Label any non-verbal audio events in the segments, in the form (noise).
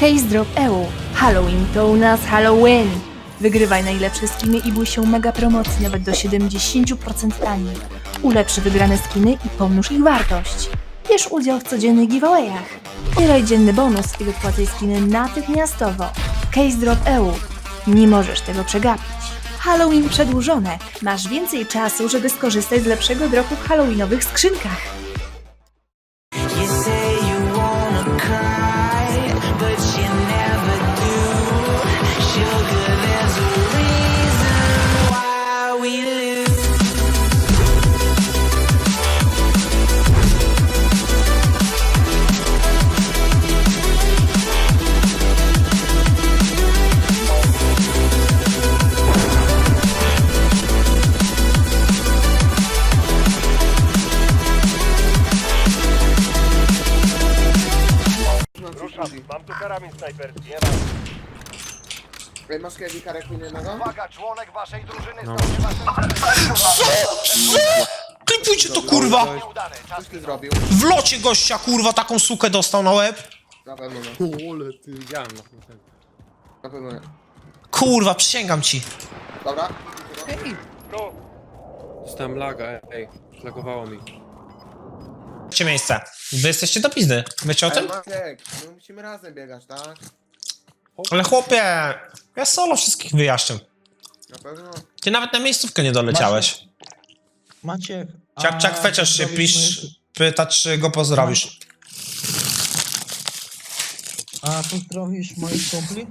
Case Drop EU. Halloween to u nas Halloween. Wygrywaj najlepsze skiny i bój się mega promocji nawet do 70% taniej. Ulepszy wygrane skiny i pomnóż ich wartość. Bierz udział w codziennych giveawayach. Zbieraj dzienny bonus i wypłacaj skiny natychmiastowo. Case Drop EU. Nie możesz tego przegapić. Halloween przedłużone. Masz więcej czasu, żeby skorzystać z lepszego dropu w halloweenowych skrzynkach. Ruszam, mam tu karabin snajperski, nie mam. Ej, Masz kiedyś karabin jednego? Uwaga, członek waszej drużyny No. stał się waszym Klipujcie to kurwa! Nieudany, czas Coś ty zrobił? W locie gościa kurwa taką sukę dostał na łeb. Na pewno nie. Ole, ty widziałem na ten. Na pewno nie. Kurwa, przysięgam ci. Dobra? Dostałem laga, ej, lagowało mi. Gdzie miejsce? Wy jesteście do pizdy. Wiecie o tym? Maciek, my musimy razem biegać, tak? Ale chłopie, ja solo wszystkich wyjaśniam. Na pewno. Ty nawet na miejscówkę nie doleciałeś. Maciek. a Ciak, ciak, feciarz się pisz, moich- pyta czy go pozdrowisz. A pozdrowisz moich kumpli?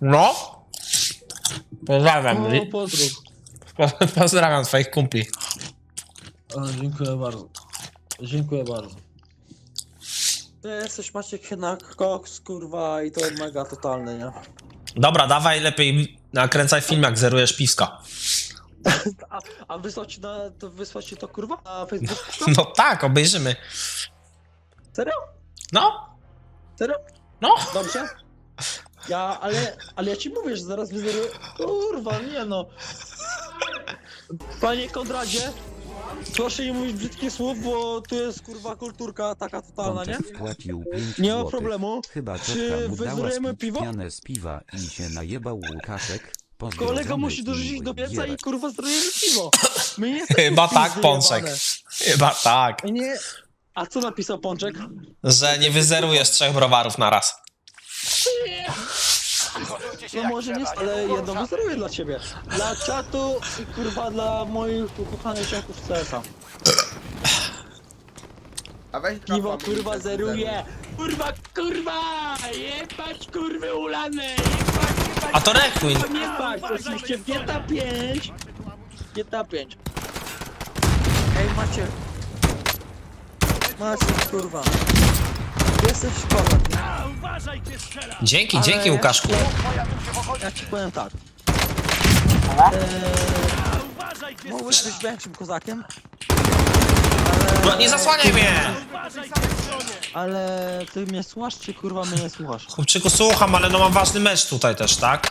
No? Pozdrawiam. O, pozdrów. Po- (laughs) Pozdrawiam twoich kumpli. O, dziękuję bardzo. Dziękuję bardzo. Ty jesteś Maciek jednak koks, kurwa, i to mega totalny, nie? Dobra, dawaj lepiej nakręcaj film jak zerujesz piwska. A, a wysłać ci na, to wysłać ci to kurwa na Facebooku? (laughs) No tak, obejrzymy. Serio? No, Serio? no. Dobrze? Ja, ale, ale ja ci mówię, że zaraz wyzeruję. Kurwa, nie no. Panie Konradzie, proszę nie mówić brzydkich słów, bo tu jest kurwa kulturka taka totalna, nie? Wpłacił 5 Nie ma problemu. Chyba Czy mu dała wyzrujemy spić piwo? pianę z piwa i się najebał Łukaszek. Pozdrowiony Kolega musi dorzucić do pieca i gierek. kurwa zrobimy piwo. My nie jesteśmy Chyba tak, Pączek. Chyba tak. Nie. A co napisał Pączek? Że nie wyzerujesz trzech browarów na raz. Się No jak może nie, trzeba, ale niedługo jedno wyzeruję dla ciebie. Dla czatu i kurwa dla moich ukochanych z CS-a. A weź Piwo kurwa mój zeruje. Kurwa, kurwa! Jebać kurwy ulane! Jebać, jebać! A to Requin. Jebać! Oczywiście w GTA 5! GTA 5. Ej Macie. Macie kurwa. Jesteś kozak, nie? Dzięki, Ale dzięki ja Łukaszku. ci powiem- Ja ci powiem tak. Eee, mogłeś być większym kozakiem, No nie zasłaniaj mnie! ale ty mnie słuchasz, czy kurwa mnie nie słuchasz? Chłopczyku, słucham, ale no mam ważny mecz tutaj też, tak?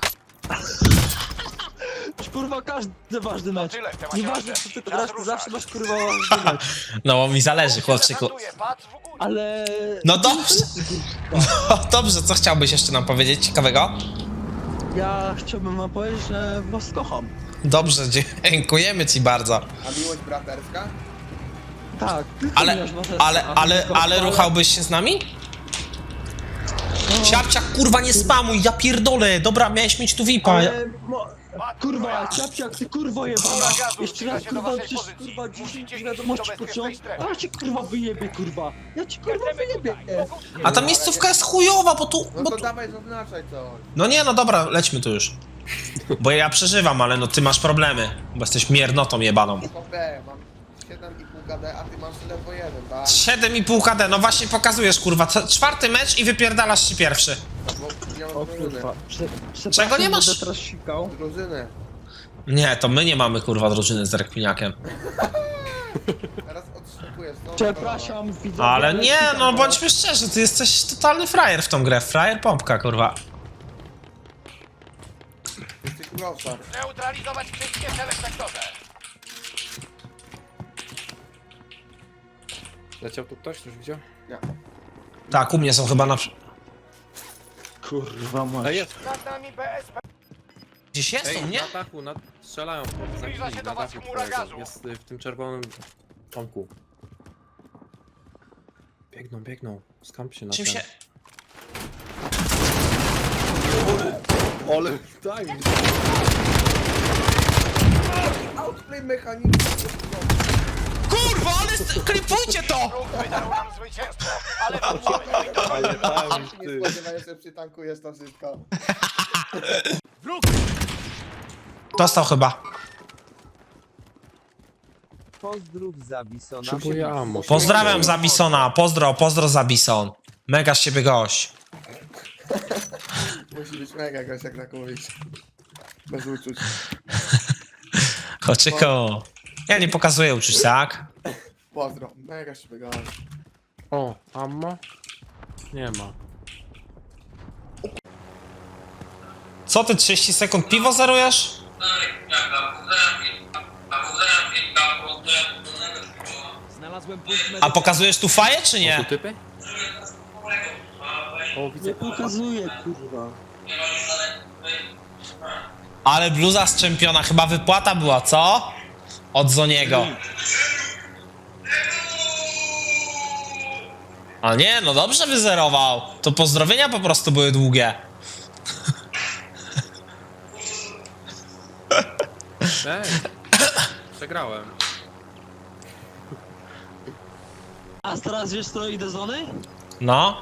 Kurwa każdy ważny mecz. tyle w temacie Nieważne co ty Czas grasz, ty ruszać. zawsze masz kurwa ważny mecz. (laughs) No bo mi zależy, chłopczyku. Patrz w. Ale... No dobrze. (laughs) No dobrze, co chciałbyś jeszcze nam powiedzieć ciekawego? Ja chciałbym wam powiedzieć, że was kocham. Dobrze, dziękujemy ci bardzo. A miłość braterska? Tak. Ale, was- ale, a- ale, a- ale ruchałbyś się z nami? Siapciak, kurwa, nie spamuj, ja pierdolę. Dobra, miałeś mieć tu VIPa. Ale, mo, kurwa, ciapciak, ty kurwo jebana. Jeszcze raz kurwa, przecież kurwa 10 Musicie wiadomości pociąg. A ja cię kurwa wyjebie kurwa. Ja cię kurwa wyjebie. A ta miejscówka jest chujowa, bo tu... No Bo to tu... dawaj zaznaczaj coś. No nie, no dobra, lećmy tu już. Bo ja przeżywam, ale no ty masz problemy, bo jesteś miernotą jebaną. Kopę, mam 7,5 KD, a ty masz jeden, tak? 7,5 KD, no właśnie pokazujesz, kurwa. Czwarty mecz i wypierdalasz się pierwszy. Bo nie mam O drużyny. kurwa. Prze, przepraszam, Czego nie masz? Będę teraz sikał. Drużyny. Nie, to my nie mamy, kurwa, drużyny z Rekpiniakiem. (laughs) Teraz odszukujesz, co? Przepraszam, widzowie. Ale nie, no bądźmy szczerzy, ty jesteś totalny frajer w tą grę. Frajer pompka, kurwa. Jesteś. Neutralizować wszystkie cele w sektorze. Leciał tu ktoś, już widział? Nie. Tak, u mnie są chyba na... przy- Kurwa mać. jest! Nad nami BSP. Gdzieś jest u Ej, mnie? na dachu, na... strzelają Zbliża się na do was dachu chmura gazu. Jest y, w tym czerwonym tomku. Biegną, biegną. Skamp się na Czym ten. się... Ale daj mi. Outplay mechaniczny. Kurwa, ale s- klipujcie to! Wróg wydał nam zwycięstwo, ale wrócimy do Ale daj mi, Nie ty. spodziewałem się, przytankujesz to wszystko. Dostał chyba. Pozdrów Zabisona. Potrzebuję ammo. Pozdrawiam Zabisona, pozdro, pozdro Zabison. Mega z ciebie gość. Musi być mega gość, jak tak mówić. Bez uczuć. (laughs) Choczyko. Ja nie pokazuję uczuć, tak? Pozdro. Mega się gość. O, ammo? Nie ma. Co ty 30 sekund piwo zerujesz? Znalazłem punkt A pokazujesz tu faję, czy nie? typy? O, widzę. Nie pokazuje, kurwa. Ale bluza z czempiona, chyba wypłata była, co? Od Zoniego. A nie, no dobrze wyzerował. To pozdrowienia po prostu były długie. Ej! Przegrałem. A teraz wiesz co, idę z zony? No.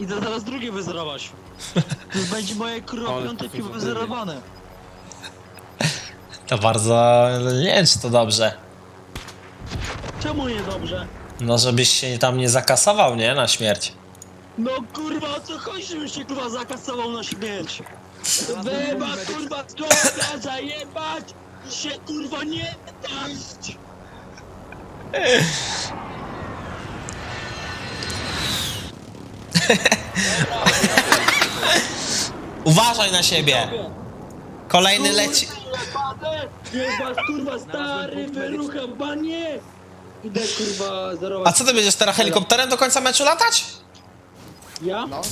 Idę zaraz drugie wyzerować. (laughs) To już będzie moje kurwa Ale piąte to są piwo wyzerowane. To bardzo... Nie wiem, czy to dobrze. Czemu nie dobrze? No, żebyś się tam nie zakasował, nie? Na śmierć. No kurwa, o co chodzi, żebyś się kurwa zakasował na śmierć? Wyba kurwa skąd (laughs) zajebać i się kurwa nie dać! (laughs) Uważaj na siebie! Kolejny leci... Jebać kurwa stary, wyrucham banie! Idę kurwa zerować. A co ty będziesz teraz helikopterem do końca meczu latać? Ja? No. (laughs)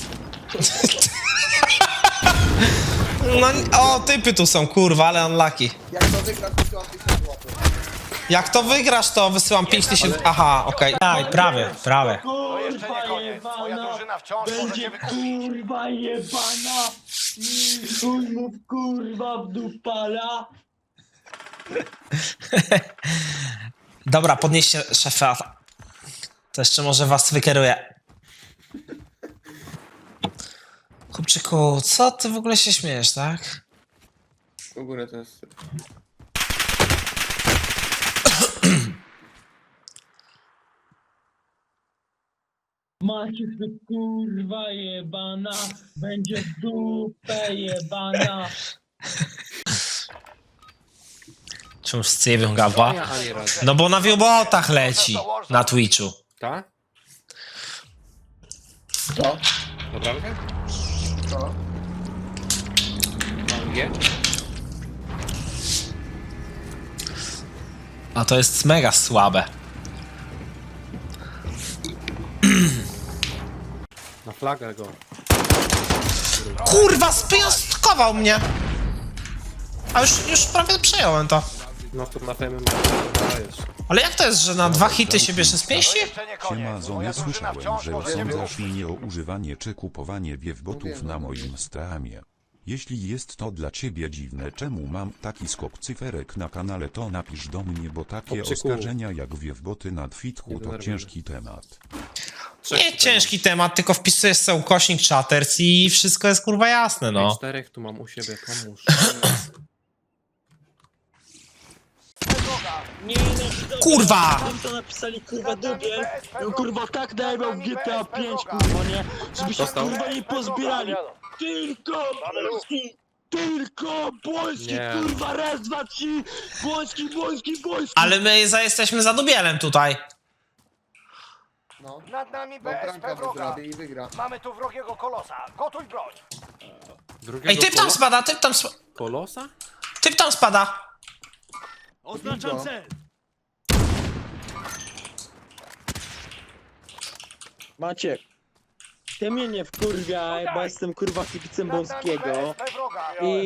No, o, typy tu są, kurwa, ale unlucky. Jak to wygrasz, wysyłam 1000 złotych. Jak to wygrasz, to wysyłam 5000... Aha, okej. Aj, prawie, prawie. To jeszcze nie Kurwa koniec. Twoja jebana! drużyna wciąż może Będzie cię wykupić. kurwa jebana! Chuj mu kurwa w dupala! (laughs) Dobra, podnieście szefa. To jeszcze może was wykieruję. Kupczyku, co ty w ogóle się śmiejesz, tak? U góry to jest... Macie ty kurwa jebana! Będzie w dupę jebana! Czemu? Ja ani razu. No bo na wiobotach leci na Twitchu. Ta? Co? Naprawdę? Co? Mam G? A to jest mega słabe. Na flagę go. Kurwa, spiąstkował mnie! A już, już prawie przejąłem to. No to na tym. Ale jak to jest, że na dwa hity się bierze z pięści? jeszcze nie koniec. Siema Twoja Zone, drużyna słyszałem, że osądzasz mnie o używanie czy kupowanie wiewbotów na moim streamie. Jeśli jest to dla ciebie dziwne, czemu mam taki skok cyferek na kanale, to napisz do mnie, bo takie oskarżenia jak wiewboty na Twitchu to ciężki temat. Nie ciężki temat, tylko wpisujesz sobie ukośnik chaters i wszystko jest kurwa jasne, No. no. Czterech tu mam u siebie, pomóż. (laughs) Nie no, Kurwa! Tam to napisali kurwa dubie, no kurwa tak dają w GTA 5 kurwa nie, żeby się Dostał. kurwa nie pozbierali. Tylko Polski! Tylko Polski Nie. kurwa raz, dwa, trzy! Polski, Polski, Polski! Ale my za, jesteśmy za dubielem tutaj. No. Nad nami Bo BSP bramka wroga. zrobi i wygra. Mamy tu wrogiego kolosa. Gotuj broń. Drugiego Ej, typ tam kolo- spada, typ tam spada. Kolosa? Typ tam spada. Oznaczam cel. Macie, Ty mnie nie wkurwiaj, bo jestem kurwa kibicem Bąskiego. I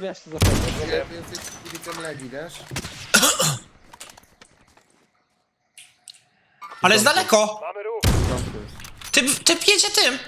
wiesz co za. Robię, ty jesteś kibicem Legii, wiesz? Ale jest daleko! Mamy ruch. Domku jest. Ty, ty jedzie tym!